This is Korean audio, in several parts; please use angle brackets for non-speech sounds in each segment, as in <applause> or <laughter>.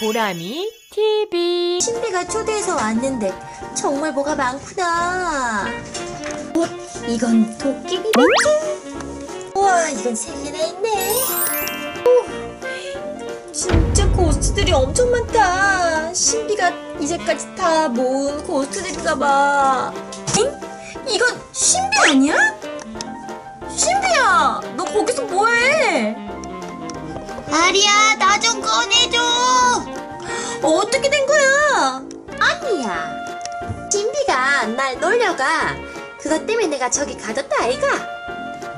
보람이 TV 신비가 초대해서 왔는데 정말 뭐가 많구나. 어, 이건 도깨비겠지? 우와, 이건 세 개나 있네. 오, 진짜 고스트들이 엄청 많다. 신비가 이제까지 다 모은 고스트들인가 봐. 엥? 이건 신비 아니야? 신비야, 너 거기서 뭐해? 아리야, 나 좀 꺼내줘. 어떻게 된 거야? 아니야. 신비가 날 놀려가. 그것 때문에 내가 저기 가뒀다, 아이가.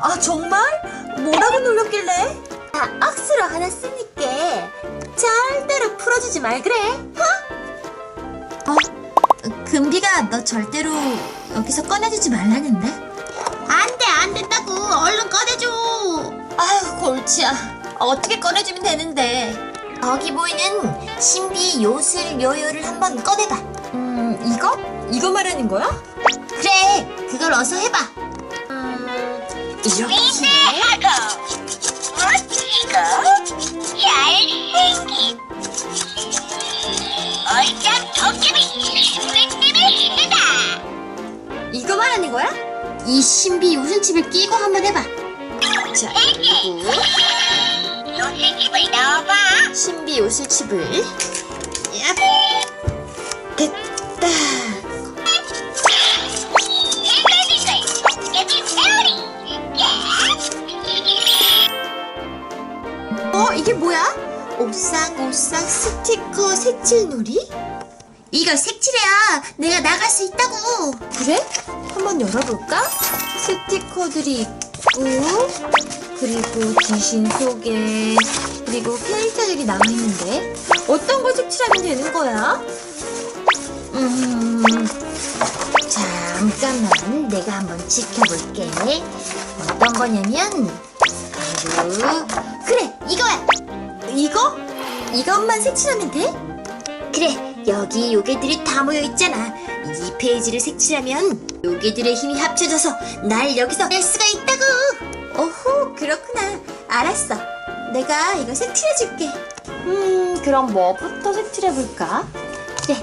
아, 정말? 뭐라고 놀렸길래? 아, 억수로 하나 쓰니까 절대로 풀어주지 말 그래, 어? 어, 금비가 너 절대로 여기서 꺼내주지 말라는데? 안 돼, 안 된다고. 얼른 꺼내줘. 아휴, 골치야. 어떻게 꺼내주면 되는데? 거기 보이는 신비 요술 요요를 한번 꺼내봐. 음, 이거? 이거 말하는 거야? 그래, 그걸 어서 해봐. 음, 이렇게. 멋지고 잘생김 얼짱 도깨비 수레님의 해다 이거 말하는 거야? 이 신비 요술칩을 끼고 한번 해봐. 자, 그리고 요새집을 넣어봐 신비 요술칩을 야, 됐다. 어, 이게 뭐야? 오싹오싹 스티커 색칠놀이? 이거 색칠해야 내가 나갈 수 있다고. 그래? 한번 열어볼까? 스티커들이 있고, 그리고 귀신 소개, 그리고 캐릭터들이 나와있는데, 어떤 걸 색칠하면 되는 거야? 음, 잠깐만, 내가 한번 지켜볼게. 어떤 거냐면, 바로, 그래, 이거야! 이거? 이것만 색칠하면 돼? 그래, 여기 요괴들이 다 모여 있잖아. 이 페이지를 색칠하면 요괴들의 힘이 합쳐져서 날 여기서 낼 수가 있다고. 그렇구나. 알았어. 내가 이거 색칠해줄게. 음, 그럼 뭐부터 색칠해볼까? 그래,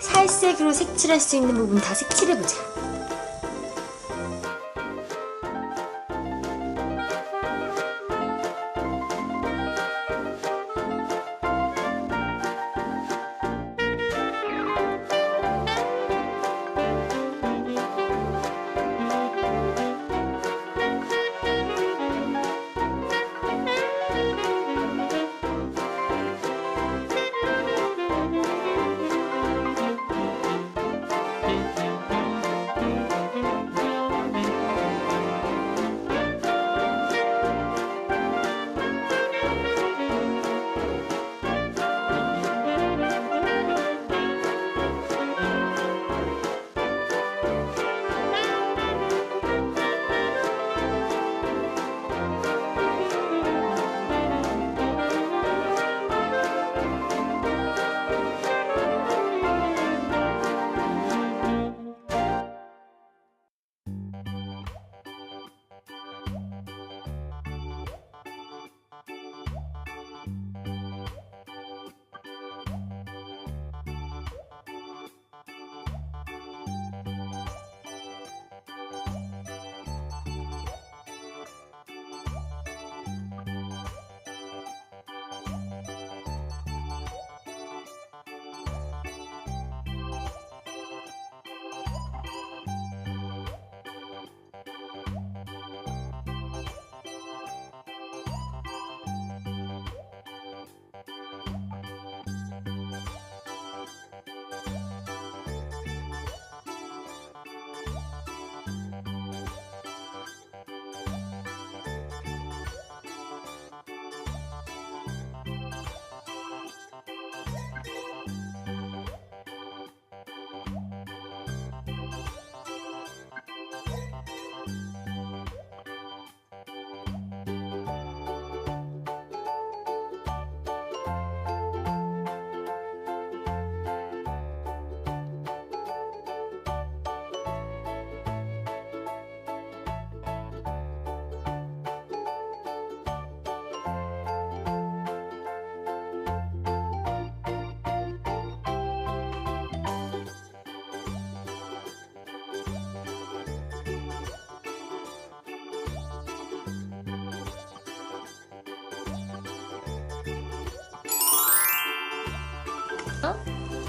살색으로 색칠할 수 있는 부분 다 색칠해보자.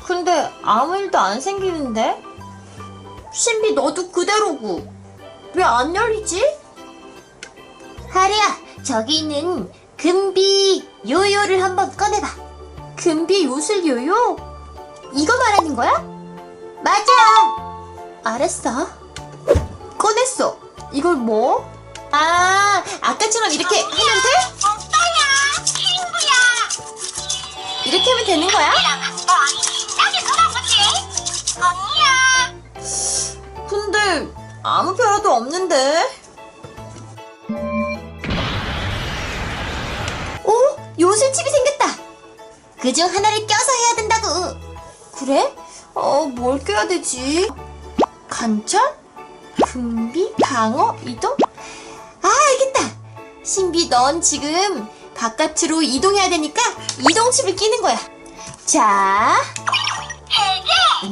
근데 아무 일도 안 생기는데? 신비 너도 그대로고. 왜 안 열리지? 하리야, 저기 있는 금비 요요를 한번 꺼내봐. 금비 요술 요요? 이거 말하는 거야? 맞아. 알았어. 꺼냈어. 이걸 뭐? 아, 아까처럼 이렇게 하면 돼? 오빠야, 친구야. 이렇게 하면 되는 거야? 아무 변화도 없는데. 오, 요술칩이 생겼다. 그 중 하나를 껴서 해야 된다고. 그래? 어, 뭘 껴야 되지? 관찰? 금비? 방어? 이동? 아, 알겠다. 신비, 넌 지금 바깥으로 이동해야 되니까 이동칩을 끼는 거야. 자, 집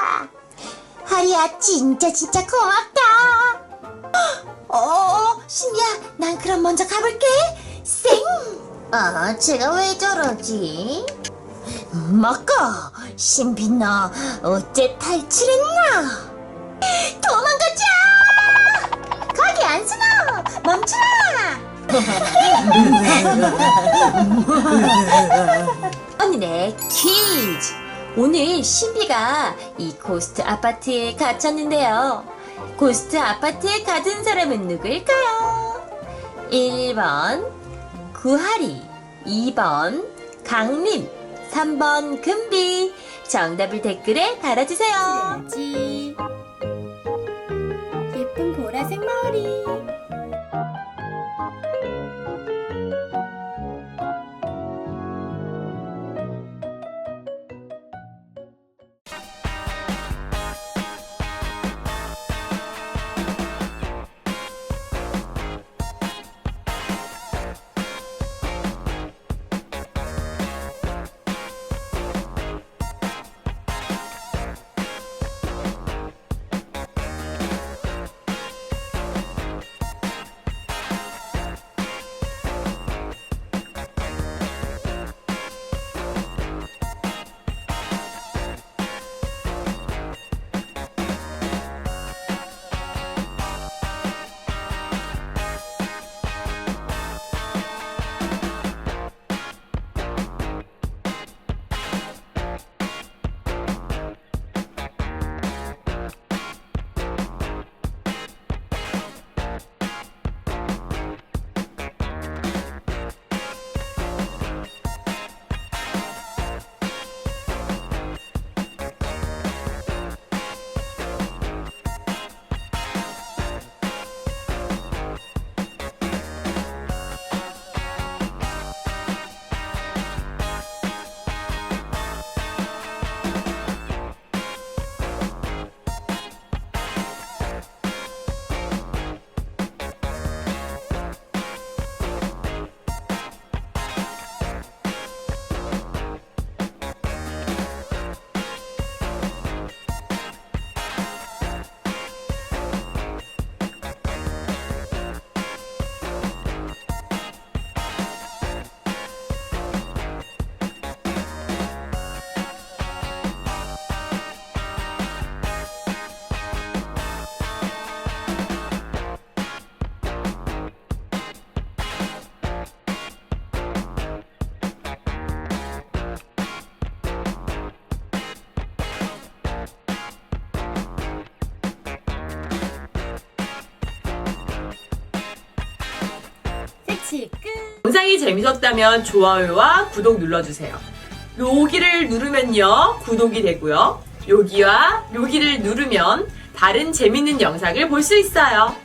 하리야, 진짜, 진짜 고맙다! 어, 어, 신비야, 난 그럼 먼저 가볼게! 쌩! 아, 제가 왜 저러지? 막까 신비 너 어째 탈출했나? 도망가자! 거기 안 서나! 멈춰라! <laughs> 오늘의 퀴즈! 오늘 신비가 이 고스트 아파트에 갇혔는데요. 고스트 아파트에 갇은 사람은 누구일까요? 1번 구하리 2번 강림 3번 금비 정답을 댓글에 달아주세요. 예쁜 보라색 머리. 영상이 재밌었다면 좋아요와 구독 눌러주세요. 여기를 누르면요, 구독이 되고요. 여기와 여기를 누르면 다른 재밌는 영상을 볼 수 있어요.